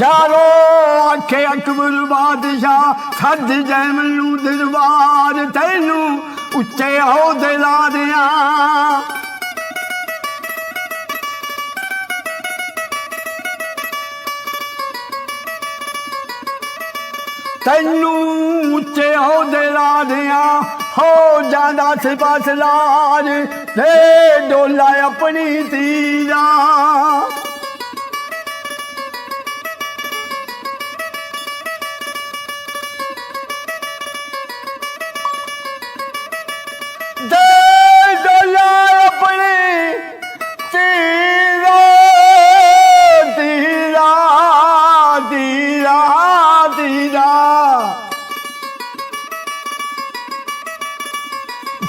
ਯਾਰੋ ਆਖੇ ਅਕਬਰ ਬਾਦਸ਼ਾਹ, ਸੱਜ ਜੈ ਮੈਨੂੰ ਦਰਬਾਰ, ਤੈਨੂੰ ਉੱਚੇ ਅਹੁਦੇ ਲਾ ਦਿਆਂ ਤੈਨੂੰ ਉੱਚੇ ਅਹੁਦੇ ਲਾ ਦਿਆਂ ਹੋ ਜਾਂਦਾ ਸਿਪਾਸ ਲਾਜ ਤੇ ਡੋਲਾ ਆਪਣੀ ਤੀ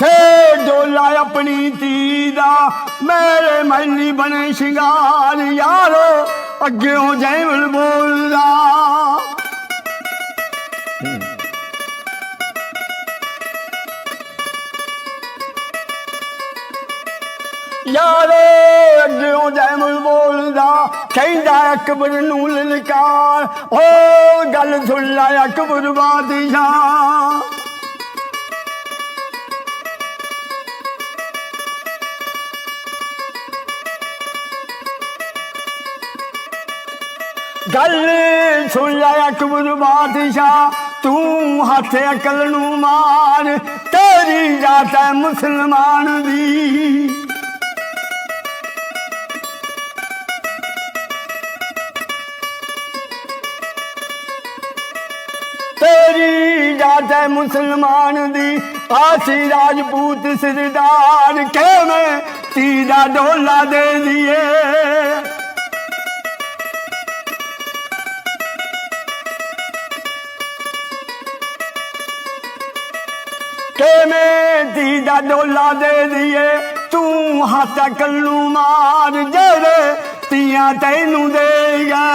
ਦੇ ਡੋਲਾ ਆਪਣੀ ਧੀ ਦਾ, ਮੇਰੇ ਮਹਿਲੀ ਬਣੇ ਸ਼ਿੰਗਾਰ ਯਾਰੋ, ਅੱਗਿਓਂ ਜੈਵਲ ਬੋਲਦਾ। ਯਾਰੋ, ਅੱਗਿਓਂ ਜੈਵਲ ਬੋਲਦਾ, ਕਹਿੰਦਾ ਅਕਬਰ ਨੂੰ ਲਲਕਾਰ ਓ ਗੱਲ ਸੁਣ ਲੈ ਅਕਬਰ ਬਾਦਸ਼ਾਹ। ਗੱਲ ਸੁਣ ਲੈ ਅਕਬਰ ਬਾਦਸ਼ਾਹ, ਤੂੰ ਹੱਥ ਅਕਲ ਨੂੰ ਮਾਰ ਤੇਰੀ ਜਾਤ ਹੈ ਮੁਸਲਮਾਨ ਦੀ। ਤੇਰੀ ਜਾਤ ਹੈ ਮੁਸਲਮਾਨ ਦੀ, ਆਸੀ ਰਾਜਪੂਤ ਸਰਦਾਰ, ਕਿਵੇਂ ਤੀ ਦਾ ਡੋਲਾ ਦੇ ਦੀਏ? ਕਿਵੇਂ ਦੀ ਦਾ ਡੋਲਾ ਦੇ ਦੀਏ? ਤੂੰ ਹੱਥ ਕੱਲੂ ਮਾਰ ਜਿਹੜੇ ਤੀਆਂ ਤੈਨੂੰ ਦੇਗਾ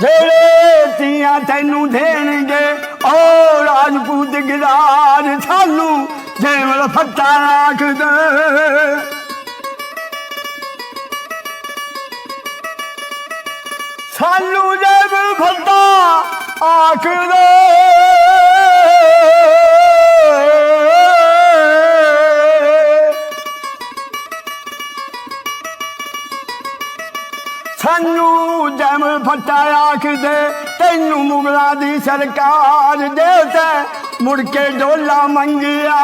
ਜਿਹੜੇ ਤੀਆਂ ਤੈਨੂੰ ਦੇਣਗੇ ਓ ਰਾਜਪੂਤ ਗਿਰਾਰ ਸਾਨੂੰ ਜੇਵਲ ਫੱਟਾ ਰੱਖ ਦੇ ਸਾਨੂੰ ਜਬ ਫੱਟਾ ਆਖਦੇ। ਸਾਨੂੰ ਜਮ ਫੱਟਾ ਆਖਦੇ, ਤੈਨੂੰ ਮੁਗਲਾ ਦੀ ਸਰਕਾਰ ਦੇ ਤੇ ਮੁੜ ਕੇ ਡੋਲਾ ਮੰਗਿਆ।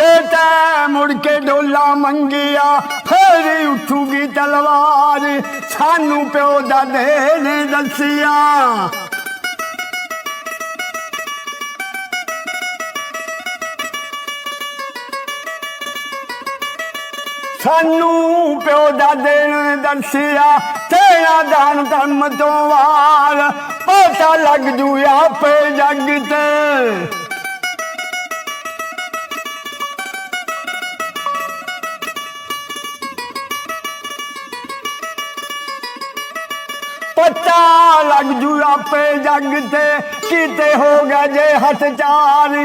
ਜੇ ਤੈ ਮੁੜ ਕੇ ਡੋਲਾ ਮੰਗਿਆ, ਫੇਰ ਉੱਠੂਗੀ ਤਲਵਾਰ। ਸਾਨੂੰ ਪਿਓ ਦਾਦੇ ਨੇ ਦੱਸਿਆ। ਸਾਨੂੰ ਪਿਓ ਦਾਦੇ ਨੇ ਦੱਸਿਆ, ਤੇਰਾ ਦਾਨ ਧਰਮ ਤੋਂ ਵਾਰ। ਪਤਾ ਲੱਗ ਜੂ ਆਪੇ ਜੱਗ ਤੇ। ਪਤਾ ਲੱਗ ਜੂ ਆਪੇ ਜੱਗ ਤੇ। ਕਿਤੇ ਹੋ ਗਿਆ ਜੇ ਹੱਥ ਚਾਰ,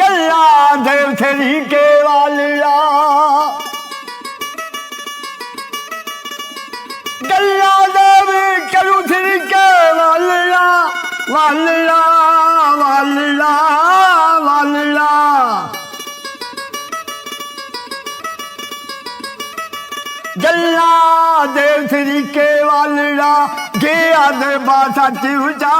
ਗੱਲਾਂ ਦੇ ਤਰੀਕੇ ਵਾਲਿਆ ਗੱਲਾਂ ਦੇ ਵੀ ਕਰੂ ਤਰੀਕੇ ਵਾਲਿਆ ਵਾਲਿਆ ਵਾਲਿਆ ਵਾਲਿਆ ਗੱਲਾਂ ਦੇ ਤਰੀਕੇ ਵਾਲੜਾ ਗਿਆ ਦੇ ਬਾਸਾ ਚਿਉ ਜਾ